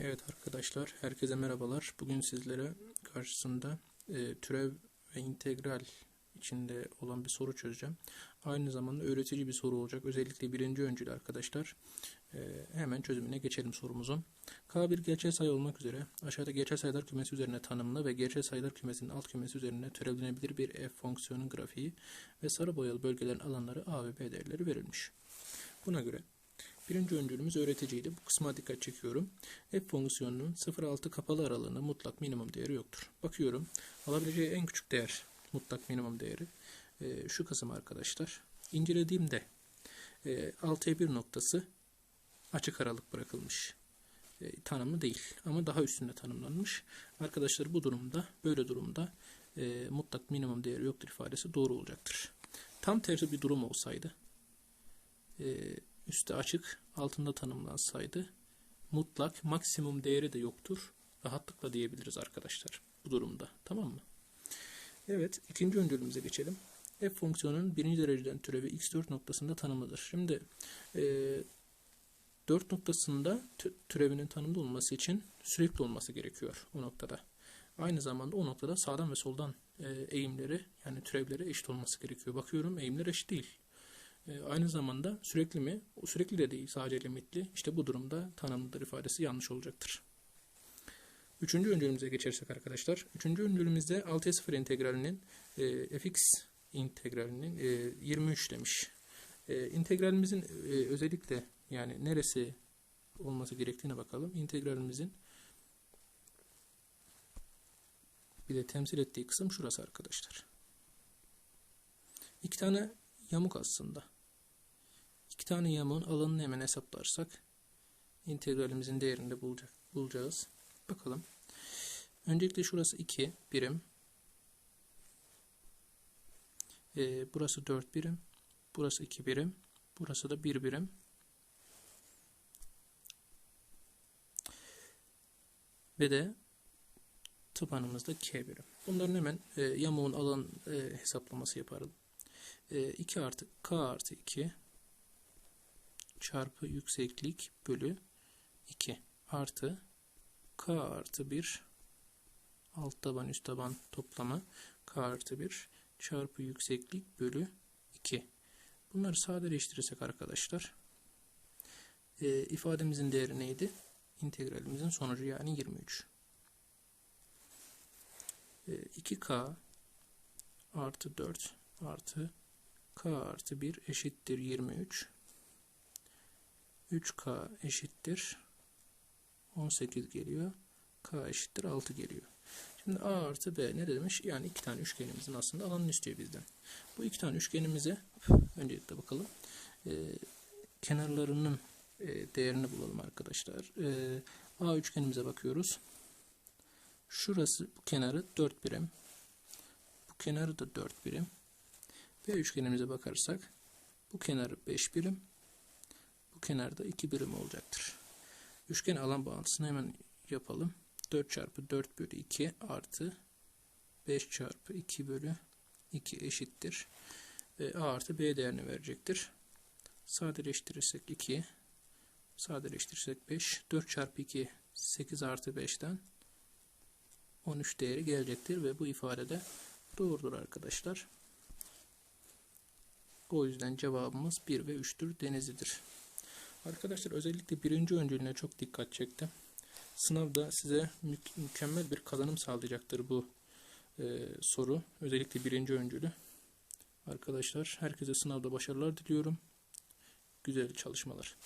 Evet arkadaşlar, herkese merhabalar. Bugün sizlere karşısında e, türev ve integral içinde olan bir soru çözeceğim. Aynı zamanda öğretici bir soru olacak. Özellikle birinci öncül arkadaşlar. E, hemen çözümüne geçelim sorumuzun. K bir gerçel sayı olmak üzere aşağıda gerçel sayılar kümesi üzerine tanımlı ve gerçel sayılar kümesinin alt kümesi üzerine türevlenebilir bir f fonksiyonun grafiği ve sarı boyalı bölgelerin alanları a ve b değerleri verilmiş. Buna göre Birinci öncülümüz öğreticiydi. Bu kısma dikkat çekiyorum. F fonksiyonunun 0-6 kapalı aralığında mutlak minimum değeri yoktur. Bakıyorum. Alabileceği en küçük değer mutlak minimum değeri. E, şu kısım arkadaşlar. İncelediğimde e, 6'ya 1 noktası açık aralık bırakılmış. E, tanımlı değil ama daha üstünde tanımlanmış. Arkadaşlar bu durumda böyle durumda e, mutlak minimum değeri yoktur ifadesi doğru olacaktır. Tam tersi bir durum olsaydı e, üstü açık, altında tanımlansaydı mutlak maksimum değeri de yoktur. Rahatlıkla diyebiliriz arkadaşlar bu durumda. Tamam mı? Evet, ikinci öncülümüze geçelim. F fonksiyonunun birinci dereceden türevi x4 noktasında tanımlıdır. Şimdi e, 4 noktasında türevinin tanımlı olması için sürekli olması gerekiyor o noktada. Aynı zamanda o noktada sağdan ve soldan e, eğimleri yani türevleri eşit olması gerekiyor. Bakıyorum eğimler eşit değil. E, aynı zamanda sürekli mi? Sürekli de değil sadece limitli. İşte bu durumda tanımlıdır ifadesi yanlış olacaktır. Üçüncü öncülümüze geçersek arkadaşlar. Üçüncü öncülümüzde 6'ya 0 integralinin e, fx integralinin e, 23 demiş. E, integralimizin e, özellikle yani neresi olması gerektiğine bakalım. İntegralimizin bir de temsil ettiği kısım şurası arkadaşlar. İki tane yamuk aslında. İki tane yamuğun alanını hemen hesaplarsak integralimizin değerini de bulacak, bulacağız. Bakalım. Öncelikle şurası 2 birim. Ee, burası 4 birim. Burası 2 birim. Burası da 1 birim. Ve de tabanımızda k birim. Bunların hemen e, yamuğun alan e, hesaplaması yaparım. E, 2 artı k artı 2 çarpı yükseklik bölü 2 artı k artı 1 alt taban üst taban toplamı k artı 1 çarpı yükseklik bölü 2. Bunları sadeleştirirsek arkadaşlar e, ifademizin değeri neydi? İntegralimizin sonucu yani 23. E, 2k artı 4 artı k artı 1 eşittir 23. 3K eşittir 18 geliyor. K eşittir 6 geliyor. Şimdi A artı B ne demiş? Yani iki tane üçgenimizin aslında alanını istiyor bizden. Bu iki tane üçgenimize öncelikle bakalım. E, kenarlarının e, değerini bulalım arkadaşlar. E, A üçgenimize bakıyoruz. Şurası bu kenarı 4 birim. Bu kenarı da 4 birim. B üçgenimize bakarsak bu kenarı 5 birim. Bu kenarda 2 birim olacaktır. Üçgen alan bağıntısını hemen yapalım. 4 çarpı 4 bölü 2 artı 5 çarpı 2 bölü 2 eşittir. A artı B değerini verecektir. Sadeleştirirsek 2 sadeleştirirsek 5 4 çarpı 2 8 artı 5'ten 13 değeri gelecektir ve bu ifadede doğrudur arkadaşlar. O yüzden cevabımız 1 ve 3'tür Denizli'dir. Arkadaşlar özellikle birinci öncülüğüne çok dikkat çektim. Sınavda size mü mükemmel bir kazanım sağlayacaktır bu e, soru. Özellikle birinci öncülü. Arkadaşlar herkese sınavda başarılar diliyorum. Güzel çalışmalar.